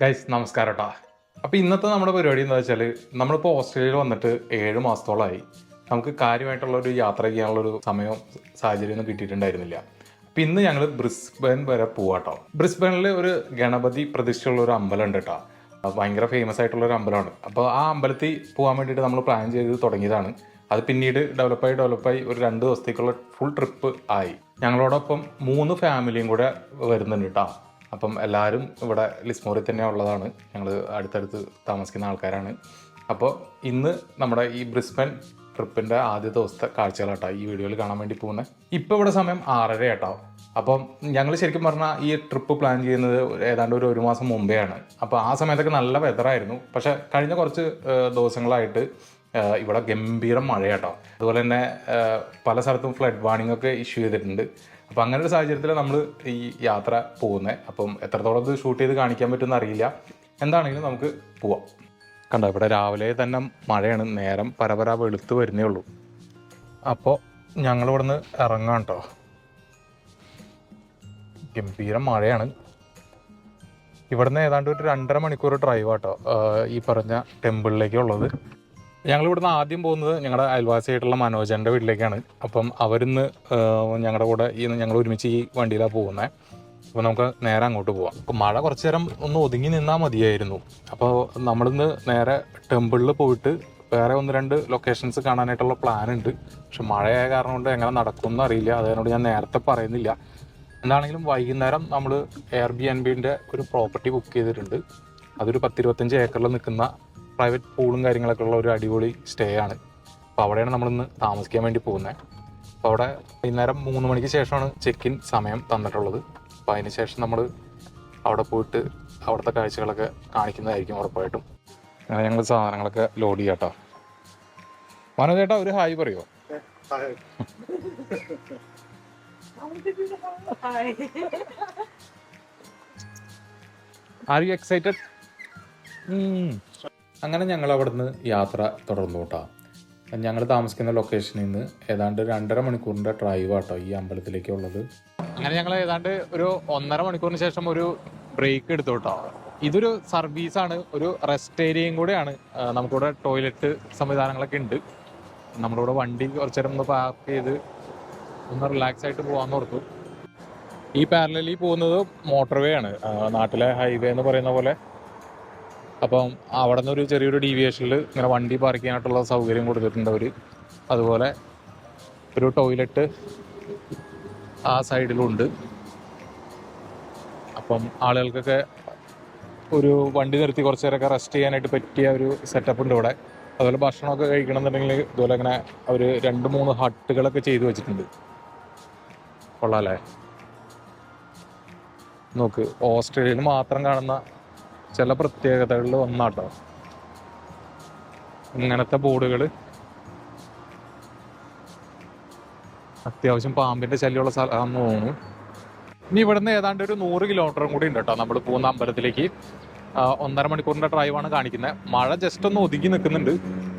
Guys നമസ്കാരം കേട്ടോ അപ്പോൾ ഇന്നത്തെ നമ്മുടെ പരിപാടി എന്താ വെച്ചാൽ നമ്മളിപ്പോൾ ഓസ്ട്രേലിയയിൽ വന്നിട്ട് ഏഴ് മാസത്തോളമായി നമുക്ക് കാര്യമായിട്ടുള്ള ഒരു യാത്ര ചെയ്യാനുള്ള ഒരു സമയവും സാഹചര്യമൊന്നും കിട്ടിയിട്ടുണ്ടായിരുന്നില്ല. അപ്പം ഇന്ന് ഞങ്ങൾ ബ്രിസ്ബൻ വരെ പോവാട്ടോ ബ്രിസ്ബനിൽ ഒരു ഗണപതി പ്രതിഷ്ഠയുള്ള ഒരു അമ്പലം ഉണ്ട് കേട്ടോ ഭയങ്കര ഫേമസ് ആയിട്ടുള്ള ഒരു അമ്പലമാണ്. അപ്പോൾ ആ അമ്പലത്തിൽ പോകാൻ വേണ്ടിയിട്ട് നമ്മൾ പ്ലാൻ ചെയ്ത് തുടങ്ങിയതാണ്. അത് പിന്നീട് ഡെവലപ്പായി ഡെവലപ്പായി ഒരു രണ്ട് ദിവസത്തേക്കുള്ള ഫുൾ ട്രിപ്പ് ആയി. ഞങ്ങളോടൊപ്പം മൂന്ന് ഫാമിലിയും കൂടെ വരുന്നുണ്ട് കേട്ടോ അപ്പം എല്ലാവരും ഇവിടെ ലിസ്മോറിൽ തന്നെ ഉള്ളതാണ്. ഞങ്ങൾ അടുത്തടുത്ത് താമസിക്കുന്ന ആൾക്കാരാണ്. അപ്പോൾ ഇന്ന് നമ്മുടെ ഈ ബ്രിസ്ബൻ ട്രിപ്പിന്റെ ആദ്യ ദിവസത്തെ കാഴ്ചകളാട്ടോ ഈ വീഡിയോയിൽ കാണാൻ വേണ്ടി പോകുന്നത് ഇപ്പോൾ ഇവിടെ സമയം ആറര കേട്ടോ അപ്പം ഞങ്ങൾ ശരിക്കും പറഞ്ഞാൽ ഈ ട്രിപ്പ് പ്ലാൻ ചെയ്യുന്നത് ഏതാണ്ട് ഒരു ഒരു മാസം മുമ്പേ ആണ്. അപ്പോൾ ആ സമയത്തൊക്കെ നല്ല വെതറായിരുന്നു പക്ഷേ കഴിഞ്ഞ കുറച്ച് ദിവസങ്ങളായിട്ട് ഇവിടെ ഗംഭീരം മഴയാട്ടോ. അതുപോലെ തന്നെ പല സ്ഥലത്തും ഫ്ലഡ് വാർണിംഗ് ഒക്കെ ഇഷ്യൂ ചെയ്തിട്ടുണ്ട്. അപ്പം അങ്ങനെ ഒരു സാഹചര്യത്തിൽ നമ്മൾ ഈ യാത്ര പോകുന്നത് അപ്പം എത്രത്തോളം ഇത് ഷൂട്ട് ചെയ്ത് കാണിക്കാൻ പറ്റുമെന്ന് അറിയില്ല. എന്താണെങ്കിലും നമുക്ക് പോവാം. കണ്ടോ ഇവിടെ രാവിലെ തന്നെ മഴയാണ്. നേരം പരപര വെളുത്ത് വരുന്നേ ഉള്ളൂ. അപ്പോൾ ഞങ്ങൾ ഇവിടുന്ന് ഇറങ്ങാം കേട്ടോ. ഗംഭീരം മഴയാണ്. ഇവിടുന്ന് ഏതാണ്ട് ഒരു രണ്ടര മണിക്കൂർ ഡ്രൈവ് ആട്ടോ ഈ പറഞ്ഞ ടെമ്പിളിലേക്ക് ഉള്ളത് ഞങ്ങൾ ഇവിടുന്ന് ആദ്യം പോകുന്നത് ഞങ്ങളുടെ അയൽവാസിയായിട്ടുള്ള മനോജന്റെ വീട്ടിലേക്കാണ്. അപ്പം അവരിന്ന് ഞങ്ങളുടെ കൂടെ ഈ ഞങ്ങൾ ഒരുമിച്ച് ഈ വണ്ടിയിലാണ് പോകുന്നത് അപ്പോൾ നമുക്ക് നേരെ അങ്ങോട്ട് പോവാം. അപ്പോൾ മഴ കുറച്ച് നേരം ഒന്ന് ഒതുങ്ങി നിന്നാൽ മതിയായിരുന്നു. അപ്പോൾ നമ്മളിന്ന് നേരെ ടെമ്പിളിൽ പോയിട്ട് വേറെ ഒന്ന് രണ്ട് ലൊക്കേഷൻസ് കാണാനായിട്ടുള്ള പ്ലാൻ ഉണ്ട് പക്ഷെ മഴയായ കാരണം കൊണ്ട് എങ്ങനെ നടക്കുമെന്ന് അറിയില്ല. അതിനോട് ഞാൻ നേരത്തെ പറയുന്നില്ല. എന്താണെങ്കിലും വൈകുന്നേരം നമ്മൾ എയർ ബി എൻ ബിന്റെ ഒരു പ്രോപ്പർട്ടി ബുക്ക് ചെയ്തിട്ടുണ്ട്. അതൊരു പത്തിരുപത്തഞ്ച് ഏക്കറിൽ നിൽക്കുന്ന പ്രൈവറ്റ് പൂളും കാര്യങ്ങളൊക്കെ ഉള്ള ഒരു അടിപൊളി സ്റ്റേ ആണ്. അപ്പോൾ അവിടെയാണ് നമ്മളിന്ന് താമസിക്കാൻ വേണ്ടി പോകുന്നത്. അപ്പോൾ അവിടെ വൈകുന്നേരം മൂന്ന് മണിക്ക് ശേഷമാണ് ചെക്ക് ഇൻ സമയം തന്നിട്ടുള്ളത്. അപ്പോൾ അതിന് ശേഷം നമ്മൾ അവിടെ പോയിട്ട് അവിടുത്തെ കാഴ്ചകളൊക്കെ കാണിക്കുന്നതായിരിക്കും ഉറപ്പായിട്ടും. അങ്ങനെ ഞങ്ങൾ സാധനങ്ങളൊക്കെ ലോഡ് ചെയ്യാട്ടോ മനോജ് മനോ ചേട്ടാ ഒരു ഹായ് പറയുമോ ആർ യു എക്സൈറ്റഡ് അങ്ങനെ ഞങ്ങൾ അവിടുന്ന് യാത്ര തുടർന്നു കേട്ടോ ഞങ്ങൾ താമസിക്കുന്ന ലൊക്കേഷനിൽ നിന്ന് ഏതാണ്ട് രണ്ടര മണിക്കൂറിന്റെ ഡ്രൈവ് ആട്ടോ ഈ അമ്പലത്തിലേക്ക് ഉള്ളത് അങ്ങനെ ഞങ്ങൾ ഏതാണ്ട് ഒരു ഒന്നര മണിക്കൂറിന് ശേഷം ഒരു ബ്രേക്ക് എടുത്തു കേട്ടോ ഇതൊരു സർവീസാണ് ഒരു റെസ്റ്റ് ഏരിയയും കൂടെയാണ്. നമുക്കിവിടെ ടോയ്ലറ്റ് സംവിധാനങ്ങളൊക്കെ ഉണ്ട്. നമ്മുടെ ഇവിടെ വണ്ടി കുറച്ചു നേരം ഒന്ന് പാർക്ക് ചെയ്ത് ഒന്ന് റിലാക്സ് ആയിട്ട് പോകാമെന്ന് ഓർത്തു. ഈ പാരലലി പോകുന്നത് മോട്ടോർ വേ ആണ് നാട്ടിലെ ഹൈവേ എന്ന് പറയുന്ന പോലെ അപ്പം അവിടെ ഒരു ചെറിയൊരു ഡീവിയേഷനിൽ ഇങ്ങനെ വണ്ടി പാർക്ക് ചെയ്യാനായിട്ടുള്ള സൗകര്യം കൊടുത്തിട്ടുണ്ട് അവർ അതുപോലെ ഒരു ടോയ്ലറ്റ് ആ സൈഡിലുണ്ട് അപ്പം ആളുകൾക്കൊക്കെ ഒരു വണ്ടി നിർത്തി കുറച്ച് നേരമൊക്കെ റെസ്റ്റ് ചെയ്യാനായിട്ട് പറ്റിയ ഒരു സെറ്റപ്പ് ഉണ്ട് ഇവിടെ. അതുപോലെ ഭക്ഷണമൊക്കെ കഴിക്കണമെന്നുണ്ടെങ്കിൽ ഇതുപോലെ ഇങ്ങനെ അവർ രണ്ട് മൂന്ന് ഹട്ടുകളൊക്കെ ചെയ്തു വെച്ചിട്ടുണ്ട്. കൊള്ളാല്ലേ നോക്ക് ഓസ്ട്രേലിയയിൽ മാത്രം കാണുന്ന ചില പ്രത്യേകതകളിൽ ഒന്നാട്ടോ ഇങ്ങനത്തെ ബോർഡുകൾ അത്യാവശ്യം പാമ്പിന്റെ ശല്യമുള്ള സ്ഥലമാണെന്ന് തോന്നുന്നു ഇനി ഇവിടുന്ന് ഏതാണ്ട് ഒരു നൂറ് കിലോമീറ്ററും കൂടി ഉണ്ട് കേട്ടോ നമ്മൾ പോകുന്ന അമ്പലത്തിലേക്ക്. ഒന്നര മണിക്കൂറിന്റെ ഡ്രൈവാണ് കാണിക്കുന്നത് മഴ ജസ്റ്റ് ഒന്ന് ഒതുങ്ങി നിൽക്കുന്നുണ്ട്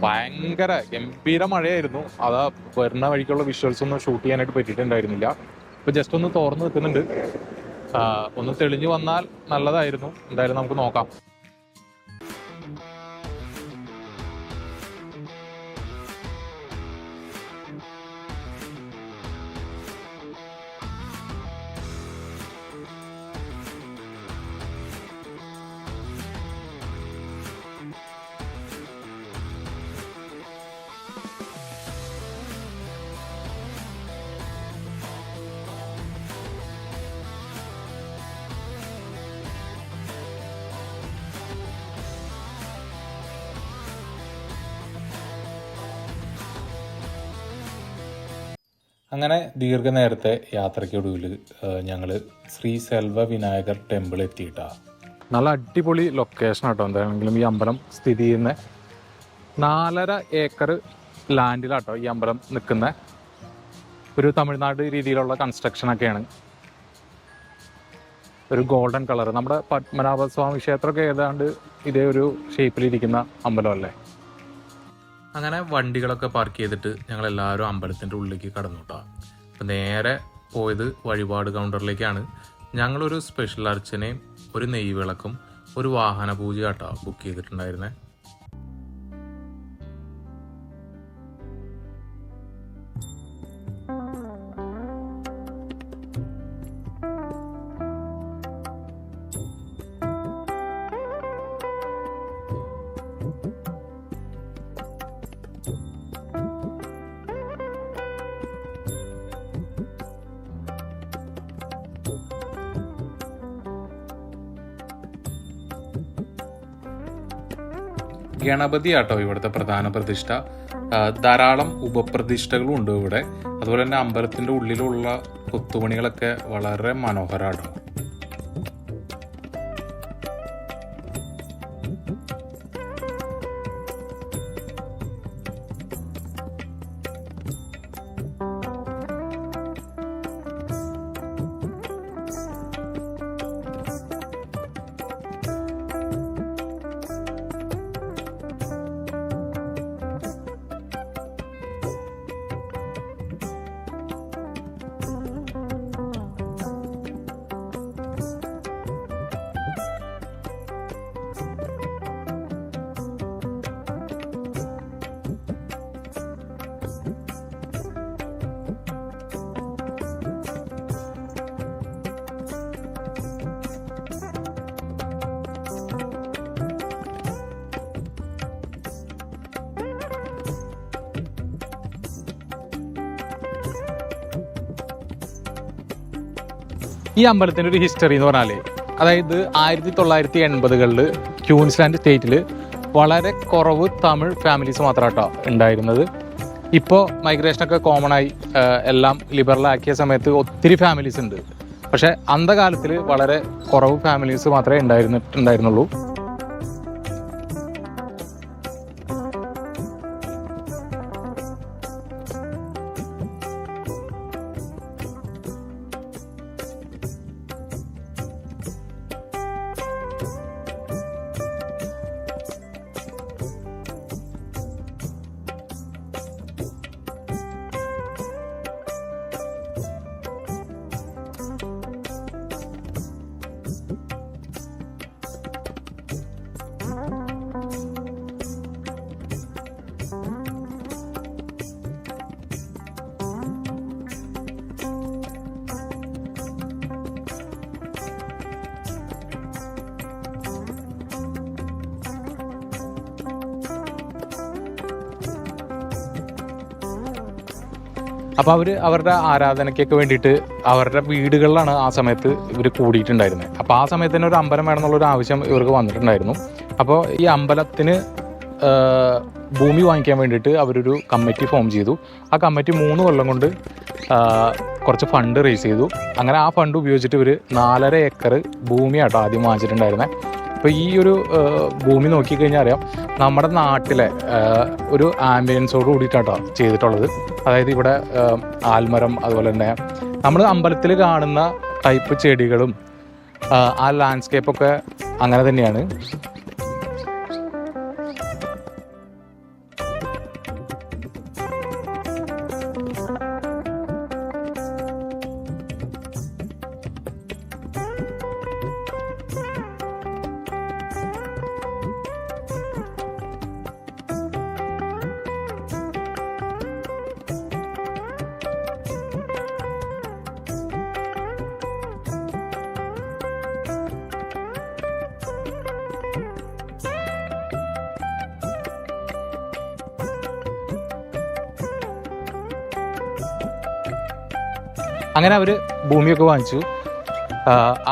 ഭയങ്കര ഗംഭീര മഴയായിരുന്നു. അതാ വരുന്ന വഴിക്കുള്ള വിഷ്വൽസ് ഒന്നും ഷൂട്ട് ചെയ്യാനായിട്ട് പറ്റിയിട്ടുണ്ടായിരുന്നില്ല. ഇപ്പൊ ജസ്റ്റ് ഒന്ന് തോർന്ന് നിൽക്കുന്നുണ്ട് ഒന്ന് തെളിഞ്ഞു വന്നാൽ നല്ലതായിരുന്നു. എന്തായാലും നമുക്ക് നോക്കാം. അങ്ങനെ ദീർഘനേരത്തെ യാത്രയ്ക്കൊടുവിൽ ഞങ്ങൾ ശ്രീ സെൽവ വിനായകർ ടെമ്പിൾ എത്തിയിട്ടാണ് നല്ല അടിപൊളി ലൊക്കേഷൻ ആട്ടോ. എന്തായാലും ഈ അമ്പലം സ്ഥിതി ചെയ്യുന്ന നാലര ഏക്കർ ലാൻഡിലാട്ടോ ഈ അമ്പലം നിൽക്കുന്ന. ഒരു തമിഴ്നാട് രീതിയിലുള്ള കൺസ്ട്രക്ഷനൊക്കെയാണ് ഒരു ഗോൾഡൻ കളർ നമ്മുടെ പത്മനാഭസ്വാമി ക്ഷേത്രമൊക്കെ ഏതാണ്ട് ഇതേ ഒരു ഷേപ്പിലിരിക്കുന്ന അമ്പലമല്ലേ അങ്ങനെ വണ്ടികളൊക്കെ പാർക്ക് ചെയ്തിട്ട് ഞങ്ങൾ എല്ലാവരും അമ്പലത്തിന്റെ ഉള്ളിലേക്ക് കടന്നു കേട്ടോ അപ്പം നേരെ പോയത് വഴിപാട് കൗണ്ടറിലേക്കാണ് ഞങ്ങളൊരു സ്പെഷ്യൽ അർച്ചനയും ഒരു നെയ്യ് വിളക്കും ഒരു വാഹന പൂജ കേട്ടോ ബുക്ക് ചെയ്തിട്ടുണ്ടായിരുന്നേ. ഗണപതി ആട്ടോ ഇവിടുത്തെ പ്രധാന പ്രതിഷ്ഠ. ധാരാളം ഉപപ്രതിഷ്ഠകളും ഉണ്ട് ഇവിടെ. അതുപോലെ തന്നെ അമ്പലത്തിന്റെ ഉള്ളിലുള്ള കൊത്തുപണികളൊക്കെ വളരെ മനോഹരമാട്ടോ ഈ അമ്പലത്തിന്റെ ഒരു ഹിസ്റ്ററി എന്ന് പറഞ്ഞാൽ അതായത് ആയിരത്തി തൊള്ളായിരത്തി എൺപതുകളിൽ ക്യൂൻസ്ലാൻഡ് സ്റ്റേറ്റിൽ വളരെ കുറവ് തമിഴ് ഫാമിലീസ് മാത്രമാട്ടോ ഉണ്ടായിരുന്നത്. ഇപ്പോൾ മൈഗ്രേഷനൊക്കെ കോമൺ ആയി എല്ലാം ലിബറൽ ആക്കിയ സമയത്ത് ഒത്തിരി ഫാമിലീസ് ഉണ്ട്. പക്ഷേ അന്ധകാലത്തിൽ വളരെ കുറവ് ഫാമിലീസ് മാത്രമേ ഉണ്ടായിരുന്നിട്ടുണ്ടായിരുന്നുള്ളൂ അപ്പോൾ അവർ അവരുടെ ആരാധനയ്ക്കൊക്കെ വേണ്ടിയിട്ട് അവരുടെ വീടുകളിലാണ് ആ സമയത്ത് ഇവർ കൂടിയിട്ടുണ്ടായിരുന്നത് അപ്പോൾ ആ സമയത്ത് തന്നെ ഒരു അമ്പലം വേണം എന്നുള്ളൊരു ആവശ്യം ഇവർക്ക് വന്നിട്ടുണ്ടായിരുന്നു. അപ്പോൾ ഈ അമ്പലത്തിന് ഭൂമി വാങ്ങിക്കാൻ വേണ്ടിയിട്ട് അവരൊരു കമ്മിറ്റി ഫോം ചെയ്തു. ആ കമ്മിറ്റി മൂന്ന് കൊല്ലം കൊണ്ട് കുറച്ച് ഫണ്ട് റേസ് ചെയ്തു. അങ്ങനെ ആ ഫണ്ട് ഉപയോഗിച്ചിട്ട് ഇവർ നാലര ഏക്കർ ഭൂമിയാട്ടോ ആദ്യം വാങ്ങിച്ചിട്ടുണ്ടായിരുന്നത് അപ്പോൾ ഈ ഒരു ഭൂമി നോക്കിക്കഴിഞ്ഞാൽ അറിയാം നമ്മുടെ നാട്ടിലെ ഒരു ആംബിയൻസോട് കൂടിയിട്ടാട്ടോ ചെയ്തിട്ടുള്ളത്. അതായത് ഇവിടെ ആൽമരം അതുപോലെ തന്നെ നമ്മൾ അമ്പലത്തിൽ കാണുന്ന ടൈപ്പ് ചെടികളും ആ ലാൻഡ്സ്കേപ്പൊക്കെ അങ്ങനെ തന്നെയാണ്. അങ്ങനെ അവർ ഭൂമിയൊക്കെ വാങ്ങിച്ചു.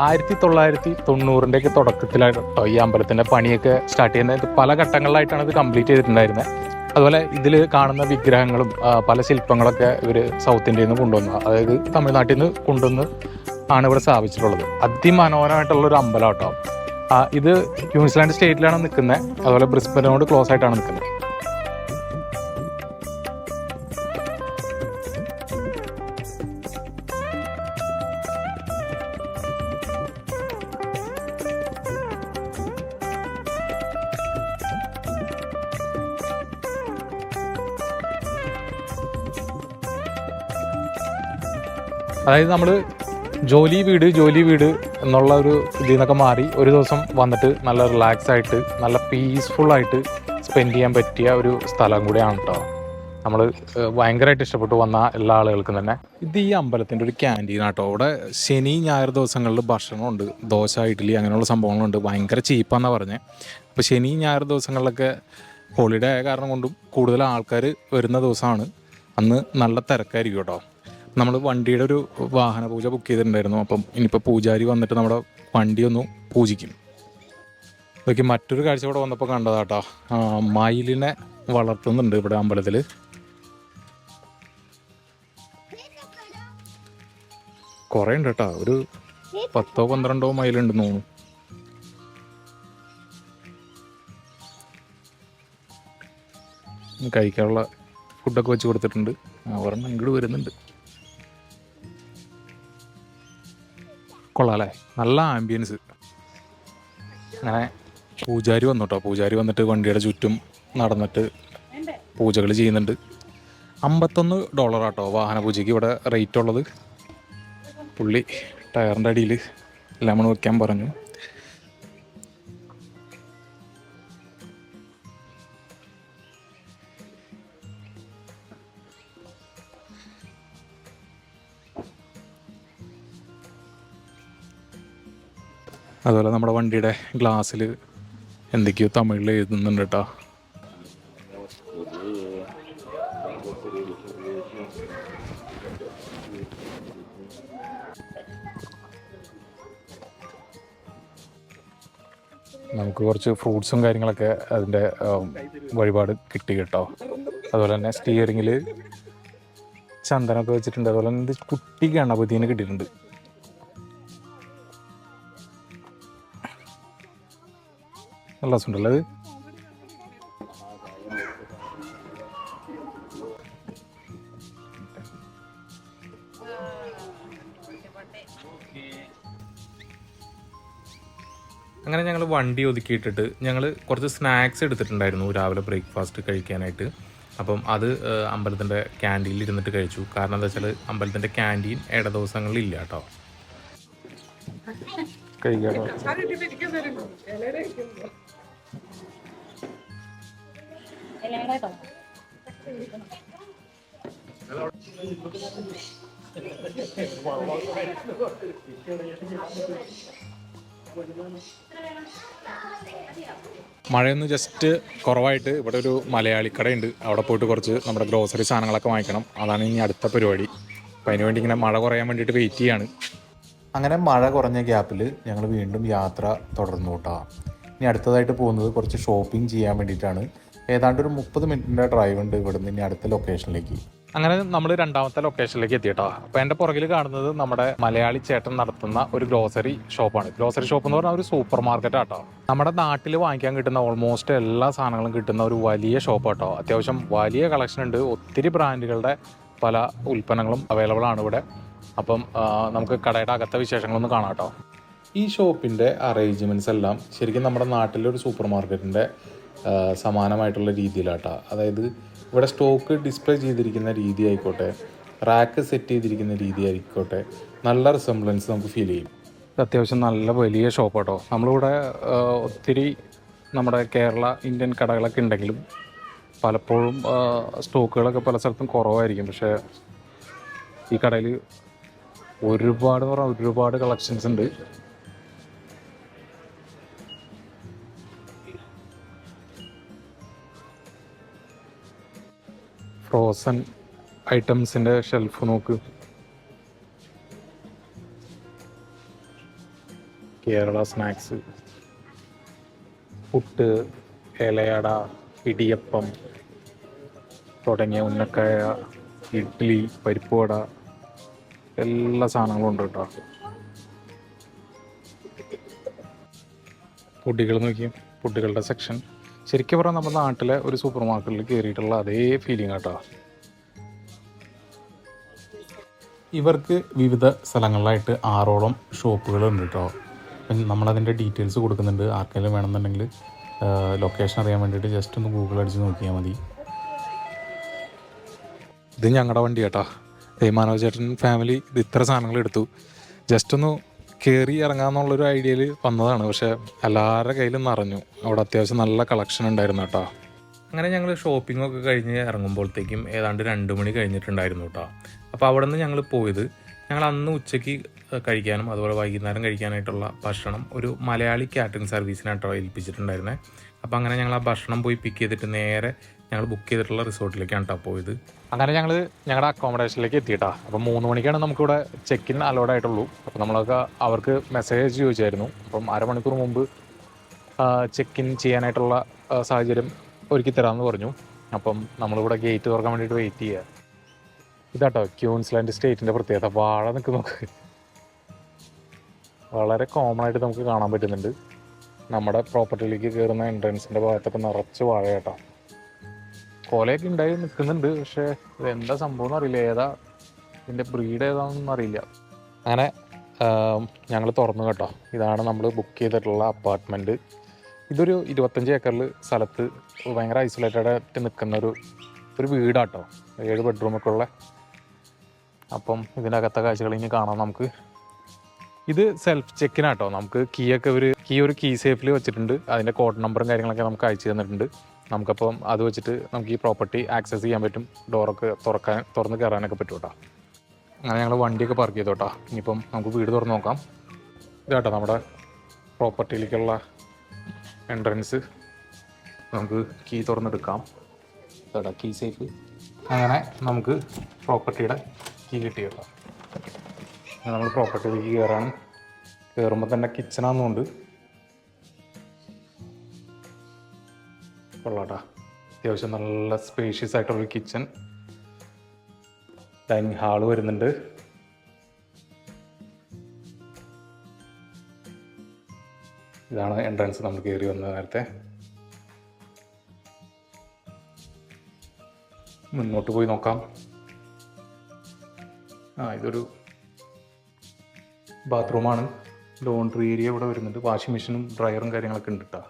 ആയിരത്തി തൊള്ളായിരത്തി തൊണ്ണൂറിന്റെ ഒക്കെ തുടക്കത്തിലായിട്ടോ ഈ അമ്പലത്തിന്റെ പണിയൊക്കെ സ്റ്റാർട്ട് ചെയ്യുന്നത്. പല ഘട്ടങ്ങളിലായിട്ടാണ് ഇത് കംപ്ലീറ്റ് ചെയ്തിട്ടുണ്ടായിരുന്നത് അതുപോലെ ഇതിൽ കാണുന്ന വിഗ്രഹങ്ങളും പല ശില്പങ്ങളൊക്കെ ഇവർ സൗത്ത് ഇന്ത്യയിൽ നിന്ന് കൊണ്ടുവന്നു. അതായത് തമിഴ്നാട്ടിൽ നിന്ന് കൊണ്ടുവന്ന് ആണ് ഇവിടെ സ്ഥാപിച്ചിട്ടുള്ളത്. അതിമനോഹരമായിട്ടുള്ളൊരു അമ്പലം കേട്ടോ ഇത് ക്യൂൻസ്ലാൻഡ് സ്റ്റേറ്റിലാണ് നിൽക്കുന്നത് അതുപോലെ ബ്രിസ്ബനോട് ക്ലോസ് ആയിട്ടാണ് നിൽക്കുന്നത് അതായത് നമ്മൾ ജോലി വീട് ജോലി വീട് എന്നുള്ള ഒരു ഇതിൽ നിന്നൊക്കെ മാറി ഒരു ദിവസം വന്നിട്ട് നല്ല റിലാക്സ് ആയിട്ട് നല്ല പീസ്ഫുള്ളായിട്ട് സ്പെൻഡ് ചെയ്യാൻ പറ്റിയ ഒരു സ്ഥലം കൂടിയാണ് കേട്ടോ നമ്മൾ ഭയങ്കരമായിട്ട് ഇഷ്ടപ്പെട്ടു വന്ന എല്ലാ ആളുകൾക്കും തന്നെ. ഇത് ഈ അമ്പലത്തിന്റെ ഒരു ക്യാന്റീൻ ആട്ടോ. അവിടെ ശനി ഞായർ ദിവസങ്ങളിൽ ഭക്ഷണമുണ്ട്. ദോശ ഇഡ്ഡലി അങ്ങനെയുള്ള സംഭവങ്ങളുണ്ട്. ഭയങ്കര ചീപ്പാന്നാണ് പറഞ്ഞത് അപ്പോൾ ശനി ഞായർ ദിവസങ്ങളിലൊക്കെ ഹോളിഡേ ആയ കാരണം കൊണ്ടും കൂടുതൽ ആൾക്കാർ വരുന്ന ദിവസമാണ്. അന്ന് നല്ല തിരക്കായിരിക്കും കേട്ടോ നമ്മൾ വണ്ടിയുടെ ഒരു വാഹന പൂജ ബുക്ക് ചെയ്തിട്ടുണ്ടായിരുന്നു. അപ്പം ഇനിയിപ്പോൾ പൂജാരി വന്നിട്ട് നമ്മുടെ വണ്ടി ഒന്ന് പൂജിക്കും. ഇതൊക്കെ മറ്റൊരു കാഴ്ച ഇവിടെ വന്നപ്പോൾ കണ്ടതാട്ടോ. ആ, മയിലിനെ വളർത്തുന്നുണ്ട് ഇവിടെ അമ്പലത്തിൽ കുറേ ഉണ്ട് കേട്ടോ ഒരു പത്തോ പന്ത്രണ്ടോ മയിലുണ്ടെന്ന് തോന്നുന്നു. കഴിക്കാനുള്ള ഫുഡൊക്കെ വെച്ച് കൊടുത്തിട്ടുണ്ട്. ഒരെണ്ണം ഇങ്ങോട്ട് വരുന്നുണ്ട്. കൊള്ളാം അല്ലേ? നല്ല ആംബിയൻസ് അങ്ങനെ പൂജാരി വന്നു കേട്ടോ പൂജാരി വന്നിട്ട് വണ്ടിയുടെ ചുറ്റും നടന്നിട്ട് പൂജകൾ ചെയ്യുന്നുണ്ട്. അമ്പത്തൊന്ന് ഡോളർ ആട്ടോ വാഹന പൂജയ്ക്ക് ഇവിടെ റേറ്റ് ഉള്ളത്. പുള്ളി ടയറിന്റെ അടിയിൽ ലെമൺ വെക്കാൻ പറഞ്ഞു. അതുപോലെ നമ്മുടെ വണ്ടിയുടെ ഗ്ലാസ്സിൽ എന്തൊക്കെയോ തമിഴിൽ എഴുതുന്നുണ്ട് കേട്ടോ നമുക്ക് കുറച്ച് ഫ്രൂട്ട്സും കാര്യങ്ങളൊക്കെ അതിന്റെ വഴിപാട് കിട്ടി കേട്ടോ. അതുപോലെ തന്നെ സ്റ്റിയറിങ്ങിൽ ചന്ദനമൊക്കെ വെച്ചിട്ടുണ്ട്. അതുപോലെ തന്നെ കുട്ടി ഗണപതിനെ കിട്ടിയിട്ടുണ്ട്. നല്ല രസമുണ്ടല്ലേ അത്? അങ്ങനെ ഞങ്ങൾ വണ്ടി ഒതുക്കിയിട്ടിട്ട് ഞങ്ങൾ കുറച്ച് സ്നാക്സ് എടുത്തിട്ടുണ്ടായിരുന്നു രാവിലെ ബ്രേക്ക്ഫാസ്റ്റ് കഴിക്കാനായിട്ട്. അപ്പം അത് അമ്പലത്തിന്റെ ക്യാന്റീനിൽ ഇരുന്നിട്ട് കഴിച്ചു. കാരണം എന്താ വെച്ചാൽ അമ്പലത്തിന്റെ ക്യാന്റീൻ ഇട ദിവസങ്ങളിൽ ഇല്ല കേട്ടോ കഴിക്കാട്ടോ മഴയൊന്ന് ജസ്റ്റ് കുറവായിട്ട് ഇവിടെ ഒരു മലയാളി കടയുണ്ട് അവിടെ പോയിട്ട് കുറച്ച് നമ്മുടെ ഗ്രോസറി സാധനങ്ങളൊക്കെ വാങ്ങിക്കണം. അതാണ് ഇനി അടുത്ത പരിപാടി. അപ്പം അതിന് വേണ്ടി ഇങ്ങനെ മഴ കുറയാൻ വേണ്ടിയിട്ട് വെയിറ്റ് ചെയ്യാണ്. അങ്ങനെ മഴ കുറഞ്ഞ ഗ്യാപ്പിൽ ഞങ്ങൾ വീണ്ടും യാത്ര തുടർന്നു കേട്ടോ ഇനി അടുത്തതായിട്ട് പോകുന്നത് കുറച്ച് ഷോപ്പിംഗ് ചെയ്യാൻ വേണ്ടിയിട്ടാണ്. ഏതാണ്ട് ഒരു മുപ്പത് മിനിറ്റിന്റെ ഡ്രൈവ് ഉണ്ട് ഇവിടുന്ന് ഇനി അടുത്ത ലൊക്കേഷനിലേക്ക് അങ്ങനെ നമ്മൾ രണ്ടാമത്തെ ലൊക്കേഷനിലേക്ക് എത്തിയിട്ടോ. അപ്പോൾ എന്റെ പുറകിൽ കാണുന്നത് നമ്മുടെ മലയാളി ചേട്ടൻ നടത്തുന്ന ഒരു ഗ്രോസറി ഷോപ്പാണ് ഗ്രോസറി ഷോപ്പ് എന്ന് പറഞ്ഞാൽ ഒരു സൂപ്പർ മാർക്കറ്റ് ആട്ടോ. നമ്മുടെ നാട്ടിൽ വാങ്ങിക്കാൻ കിട്ടുന്ന ഓൾമോസ്റ്റ് എല്ലാ സാധനങ്ങളും കിട്ടുന്ന ഒരു വലിയ ഷോപ്പ് ആട്ടോ. അത്യാവശ്യം വലിയ കളക്ഷൻ ഉണ്ട്. ഒത്തിരി ബ്രാൻഡുകളുടെ പല ഉൽപ്പന്നങ്ങളും അവൈലബിൾ ആണ് ഇവിടെ. അപ്പം നമുക്ക് കടയുടെ അകത്തെ വിശേഷങ്ങളൊന്ന് കാണാം കേട്ടോ ഈ ഷോപ്പിന്റെ അറേഞ്ച്മെന്റ്സ് എല്ലാം ശരിക്കും നമ്മുടെ നാട്ടിലെ ഒരു സൂപ്പർ മാർക്കറ്റിന്റെ സമാനമായിട്ടുള്ള രീതിയിലാട്ടോ. അതായത് ഇവിടെ സ്റ്റോക്ക് ഡിസ്പ്ലേ ചെയ്തിരിക്കുന്ന രീതി ആയിക്കോട്ടെ റാക്ക് സെറ്റ് ചെയ്തിരിക്കുന്ന രീതി ആയിക്കോട്ടെ നല്ല റിസംബ്ലൻസ് നമുക്ക് ഫീൽ ചെയ്യും. അത്യാവശ്യം നല്ല വലിയ ഷോപ്പ് കേട്ടോ നമ്മളിവിടെ ഒത്തിരി നമ്മുടെ കേരള ഇന്ത്യൻ കടകളൊക്കെ ഉണ്ടെങ്കിലും പലപ്പോഴും സ്റ്റോക്കുകളൊക്കെ പല സ്ഥലത്തും കുറവായിരിക്കും. പക്ഷേ ഈ കടയിൽ ഒരുപാട് പറഞ്ഞാൽ ഒരുപാട് കളക്ഷൻസ് ഉണ്ട്. ഫ്രോസൺ ഐറ്റംസിന്റെ ഷെൽഫ് നോക്ക്. കേരള സ്നാക്സ് പുട്ട് ഏലയട ഇടിയപ്പം തുടങ്ങിയ ഉന്നക്കായ ഇഡ്ഡലി പരിപ്പുവട എല്ലാ സാധനങ്ങളും ഉണ്ട് കേട്ടോ. പൊടികൾ നോക്കി പൊടികളുടെ സെക്ഷൻ ശരിക്കും പറഞ്ഞാൽ നമ്മുടെ നാട്ടിലെ ഒരു സൂപ്പർ മാർക്കറ്റിൽ കയറിയിട്ടുള്ള അതേ ഫീലിംഗ് കേട്ടോ ഇവർക്ക് വിവിധ സ്ഥലങ്ങളിലായിട്ട് ആറോളം ഷോപ്പുകൾ ഉണ്ട് കേട്ടോ നമ്മളതിന്റെ ഡീറ്റെയിൽസ് കൊടുക്കുന്നുണ്ട്. ആർക്കെങ്കിലും വേണമെന്നുണ്ടെങ്കിൽ ലൊക്കേഷൻ അറിയാൻ വേണ്ടിയിട്ട് ജസ്റ്റ് ഒന്ന് ഗൂഗിൾ അടിച്ച് നോക്കിയാൽ മതി. ഇത് ഞങ്ങളുടെ വണ്ടി കേട്ടോ ഏ ചേട്ടൻ ഫാമിലി ഇത് ഇത്ര സാധനങ്ങൾ എടുത്തു. ജസ്റ്റ് ഒന്ന് കയറി ഇറങ്ങാന്നുള്ളൊരു ഐഡിയയിൽ വന്നതാണ്. പക്ഷെ എല്ലാവരുടെ കയ്യിലും നിറഞ്ഞു. അവിടെ അത്യാവശ്യം നല്ല കളക്ഷൻ ഉണ്ടായിരുന്നു കേട്ടോ. അങ്ങനെ ഞങ്ങൾ ഷോപ്പിംഗ് ഒക്കെ കഴിഞ്ഞ് ഇറങ്ങുമ്പോഴത്തേക്കും ഏതാണ്ട് രണ്ട് മണി കഴിഞ്ഞിട്ടുണ്ടായിരുന്നു കേട്ടോ. അപ്പോൾ അവിടെ നിന്ന് ഞങ്ങൾ പോയത് ഞങ്ങൾ അന്ന് ഉച്ചയ്ക്ക് കഴിക്കാനും അതുപോലെ വൈകുന്നേരം കഴിക്കാനായിട്ടുള്ള ഭക്ഷണം ഒരു മലയാളി കാറ്ററിംഗ് സർവീസിനായിട്ടോ ഏൽപ്പിച്ചിട്ടുണ്ടായിരുന്നത് അപ്പോൾ അങ്ങനെ ഞങ്ങൾ ആ ഭക്ഷണം പോയി പിക്ക് ചെയ്തിട്ട് നേരെ ഞങ്ങൾ ബുക്ക് ചെയ്തിട്ടുള്ള റിസോർട്ടിലേക്കാണ് കേട്ടോ പോയത്. അങ്ങനെ ഞങ്ങൾ ഞങ്ങളുടെ അക്കോമഡേഷനിലേക്ക് എത്തിയിട്ടാ. അപ്പോൾ മൂന്ന് മണിക്കാണ് നമുക്കിവിടെ ചെക്ക് ഇൻ അലോഡ് ആയിട്ടുള്ളൂ. അപ്പോൾ നമ്മളൊക്കെ അവർക്ക് മെസ്സേജ് ചോദിച്ചായിരുന്നു. അപ്പം അരമണിക്കൂർ മുമ്പ് ചെക്ക് ഇൻ ചെയ്യാനായിട്ടുള്ള സാഹചര്യം ഒരുക്കി തരാമെന്ന് പറഞ്ഞു. അപ്പം നമ്മളിവിടെ ഗേറ്റ് തുറക്കാൻ വേണ്ടിയിട്ട് വെയിറ്റ് ചെയ്യുക ഇതാട്ടോ ക്യൂൻസ്ലാൻഡ് സ്റ്റേറ്റിന്റെ പ്രത്യേകത. വാഴ നിൽക്കും നോക്ക്. വളരെ കോമൺ ആയിട്ട് നമുക്ക് കാണാൻ പറ്റുന്നുണ്ട്. നമ്മുടെ പ്രോപ്പർട്ടിയിലേക്ക് കയറുന്ന എൻട്രൻസിന്റെ ഭാഗത്തൊക്കെ നിറച്ച് വാഴ കേട്ടോ കോലയൊക്കെ ഉണ്ടായി നിൽക്കുന്നുണ്ട്. പക്ഷെ എന്താ സംഭവം അറിയില്ല ഏതാ ഇതിന്റെ ബ്രീഡ് ഏതാണെന്നൊന്നും അറിയില്ല. അങ്ങനെ ഞങ്ങൾ തുറന്നു കേട്ടോ. ഇതാണ് നമ്മൾ ബുക്ക് ചെയ്തിട്ടുള്ള അപ്പാർട്ട്മെന്റ് ഇതൊരു ഇരുപത്തഞ്ച് ഏക്കറിൽ സ്ഥലത്ത് ഭയങ്കര ഐസൊലേറ്റഡ് ആയിട്ട് നിൽക്കുന്ന ഒരു ഒരു വീടാട്ടോ. ഏഴ് ബെഡ്റൂമൊക്കെ ഉള്ള. അപ്പം ഇതിനകത്തെ കാഴ്ചകൾ ഇനി കാണാം നമുക്ക്. ഇത് സെൽഫ് ചെക്കിനാട്ടോ നമുക്ക് കീ ഒക്കെ ഒരു കീ ഒരു കീ സേഫിൽ വെച്ചിട്ടുണ്ട്. അതിന്റെ കോഡ് നമ്പറും കാര്യങ്ങളൊക്കെ നമുക്ക് അയച്ചു തന്നിട്ടുണ്ട്. നമുക്കപ്പം അത് വെച്ചിട്ട് നമുക്ക് ഈ പ്രോപ്പർട്ടി ആക്സസ് ചെയ്യാൻ പറ്റും. ഡോറൊക്കെ തുറക്കാൻ തുറന്ന് കയറാനൊക്കെ പറ്റും കേട്ടോ അങ്ങനെ ഞങ്ങൾ വണ്ടിയൊക്കെ പാർക്ക് ചെയ്തു കേട്ടോ ഇനിയിപ്പം നമുക്ക് വീട് തുറന്ന് നോക്കാം. ഇതാട്ടോ നമ്മുടെ പ്രോപ്പർട്ടിയിലേക്കുള്ള എൻട്രൻസ് നമുക്ക് കീ തുറന്നെടുക്കാം. ഇതാട്ടോ കീ സേഫ് അങ്ങനെ നമുക്ക് പ്രോപ്പർട്ടിയുടെ കീ കിട്ടി കേട്ടോ നമ്മൾ പ്രോപ്പർട്ടിയിലേക്ക് കയറാണ് കയറുമ്പോൾ തന്നെ കിച്ചണാന്നുകൊണ്ട് കൊള്ളാട്ടാ അത്യാവശ്യം നല്ല സ്പേഷ്യസ് ആയിട്ടുള്ളൊരു കിച്ചൺ ഡൈനിങ് ഹാൾ വരുന്നുണ്ട്. ഇതാണ് എൻട്രൻസ് നമ്മൾ കയറി വന്ന നേരത്തെ. മുന്നോട്ട് പോയി നോക്കാം. ആ ഇതൊരു ബാത്റൂമാണ് ലോണ്ടറി ഏരിയ ഇവിടെ വരുന്നുണ്ട്. വാഷിംഗ് മെഷീനും ഡ്രയറും കാര്യങ്ങളൊക്കെ ഉണ്ട് കേട്ടോ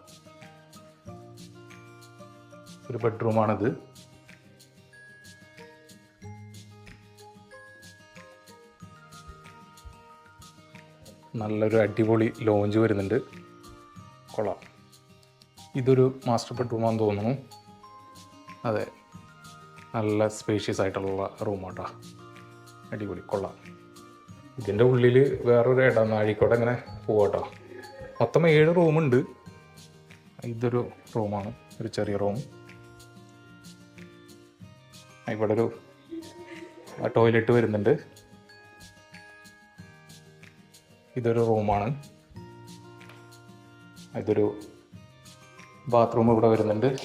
ഒരു ബെഡ്റൂമാണിത് നല്ലൊരു അടിപൊളി ലോഞ്ച് വരുന്നുണ്ട്. കൊള്ളാം. ഇതൊരു മാസ്റ്റർ ബെഡ്റൂമാണെന്ന് തോന്നുന്നു. അതെ. നല്ല സ്പേഷ്യസ് ആയിട്ടുള്ള റൂമാട്ടാ അടിപൊളി. കൊള്ളാം. ഇതിന്റെ ഉള്ളിൽ വേറൊരു ഇടനാഴിക്കോടെ ഇങ്ങനെ പോവാട്ടോ. മൊത്തം ഏഴ് റൂമുണ്ട് ഇതൊരു റൂമാണ് ഒരു ചെറിയ റൂം ഇവിടെ ഒരു ടോയ്ലറ്റ് വരുന്നുണ്ട്. ഇതൊരു റൂമാണ് ഇതൊരു ബാത്റൂം ഇവിടെ വരുന്നുണ്ട്.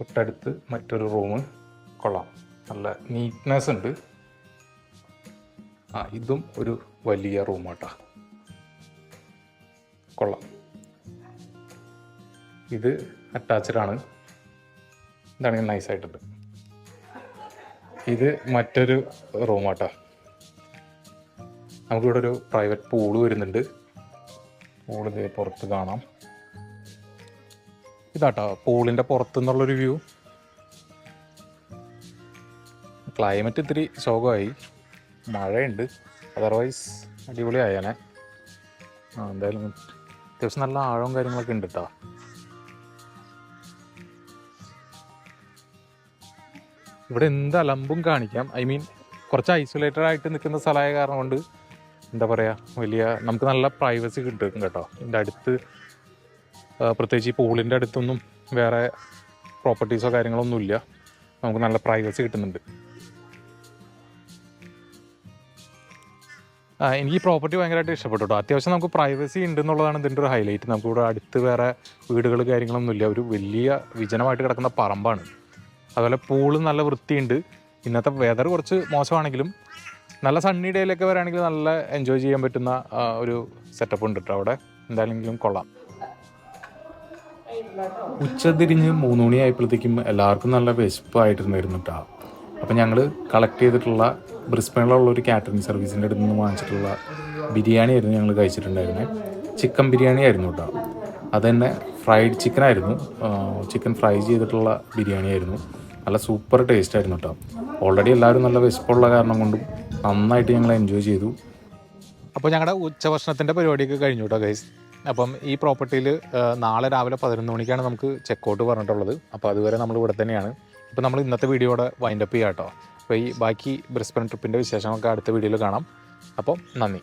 തൊട്ടടുത്ത് മറ്റൊരു റൂം കൊള്ളാം. നല്ല നീറ്റ്നെസ് ഉണ്ട്. ആ ഇതും ഒരു വലിയ റൂമാട്ടാ കൊള്ളാം. ഇത് അറ്റാച്ച്ഡ് ആണ്. ഇതാണെങ്കിൽ നൈസ് ആയിട്ടുണ്ട് ഇത് മറ്റൊരു റൂമാട്ടോ നമുക്കിവിടെ ഒരു പ്രൈവറ്റ് പൂൾ വരുന്നുണ്ട്. പൂൾ ഇത് പുറത്ത് കാണാം. ഇതാട്ടോ പൂളിന്റെ പുറത്തുനിന്നുള്ളൊരു വ്യൂ ക്ലൈമറ്റ് ഇത്തിരി ശോകമായി. മഴയുണ്ട്. അതർവൈസ് അടിപൊളിയായാനെ. ആ എന്തായാലും അത്യാവശ്യം നല്ല ആഴവും കാര്യങ്ങളൊക്കെ ഉണ്ട് കേട്ടോ ഇവിടെ എന്ത് അലമ്പും കാണിക്കാം. ഐ മീൻ കുറച്ച് ഐസൊലേറ്റഡ് ആയിട്ട് നിൽക്കുന്ന സ്ഥലമായ കാരണം കൊണ്ട് എന്താ പറയുക വലിയ നമുക്ക് നല്ല പ്രൈവസി കിട്ടും കേട്ടോ. ഇതിന്റെ അടുത്ത് പ്രത്യേകിച്ച് ഈ പൂളിന്റെ അടുത്തൊന്നും വേറെ പ്രോപ്പർട്ടീസോ കാര്യങ്ങളൊന്നും ഇല്ല. നമുക്ക് നല്ല പ്രൈവസി കിട്ടുന്നുണ്ട്. എനിക്ക് ഈ പ്രോപ്പർട്ടി ഭയങ്കരമായിട്ട് ഇഷ്ടപ്പെട്ടു കേട്ടോ. അത്യാവശ്യം നമുക്ക് പ്രൈവസി ഉണ്ട് എന്നുള്ളതാണ് ഇതിന്റെ ഒരു ഹൈലൈറ്റ് നമുക്കിവിടെ അടുത്ത് വേറെ വീടുകൾ കാര്യങ്ങളൊന്നുമില്ല ഒരു വലിയ വിജനമായിട്ട് കിടക്കുന്ന പറമ്പാണ്. അതുപോലെ പൂളും നല്ല വൃത്തിയുണ്ട്. ഇന്നത്തെ വെതർ കുറച്ച് മോശമാണെങ്കിലും നല്ല സണ്ണി ഡേയിലൊക്കെ വരാണെങ്കിൽ നല്ല എൻജോയ് ചെയ്യാൻ പറ്റുന്ന ഒരു സെറ്റപ്പ് ഉണ്ട് കേട്ടോ അവിടെ. എന്തായാലും കൊള്ളാം. ഉച്ചതിരിഞ്ഞ് മൂന്ന് മണിയായപ്പോഴത്തേക്കും എല്ലാവർക്കും നല്ല വിശപ്പായിട്ടിരുന്നായിരുന്നു കേട്ടോ അപ്പം ഞങ്ങൾ കളക്ട് ചെയ്തിട്ടുള്ള ബ്രിസ്ബണിലുള്ള ഒരു കാറ്ററിംഗ് സർവീസിന്റെ അടുത്ത് നിന്ന് വാങ്ങിച്ചിട്ടുള്ള ബിരിയാണി ആയിരുന്നു ഞങ്ങൾ കഴിച്ചിട്ടുണ്ടായിരുന്നത് ചിക്കൻ ബിരിയാണി ആയിരുന്നു കേട്ടോ അത് തന്നെ ഫ്രൈഡ് ചിക്കൻ ആയിരുന്നു. ചിക്കൻ ഫ്രൈ ചെയ്തിട്ടുള്ള ബിരിയാണി ആയിരുന്നു. നല്ല സൂപ്പർ ടേസ്റ്റ് ആയിരുന്നു കേട്ടോ ഓൾറെഡി എല്ലാവരും നല്ല വിശപ്പുള്ള കാരണം കൊണ്ടും നന്നായിട്ട് ഞങ്ങൾ എൻജോയ് ചെയ്തു. അപ്പോൾ ഞങ്ങളുടെ ഉച്ചഭക്ഷണത്തിന്റെ പരിപാടിയൊക്കെ കഴിഞ്ഞു കേട്ടോ ഗൈസ് അപ്പം ഈ പ്രോപ്പർട്ടിയിൽ നാളെ രാവിലെ പതിനൊന്ന് മണിക്കാണ് നമുക്ക് ചെക്ക് ഔട്ട് പറഞ്ഞിട്ടുള്ളത്. അപ്പോൾ അതുവരെ നമ്മൾ ഇവിടെ തന്നെയാണ്. അപ്പോൾ നമ്മൾ ഇന്നത്തെ വീഡിയോയുടെ വൈൻഡപ്പ് ചെയ്യാം കേട്ടോ അപ്പോൾ ഈ ബാക്കി ബ്രിസ്ബൻ ട്രിപ്പിന്റെ വിശേഷമൊക്കെ അടുത്ത വീഡിയോയിൽ കാണാം. അപ്പം നന്ദി.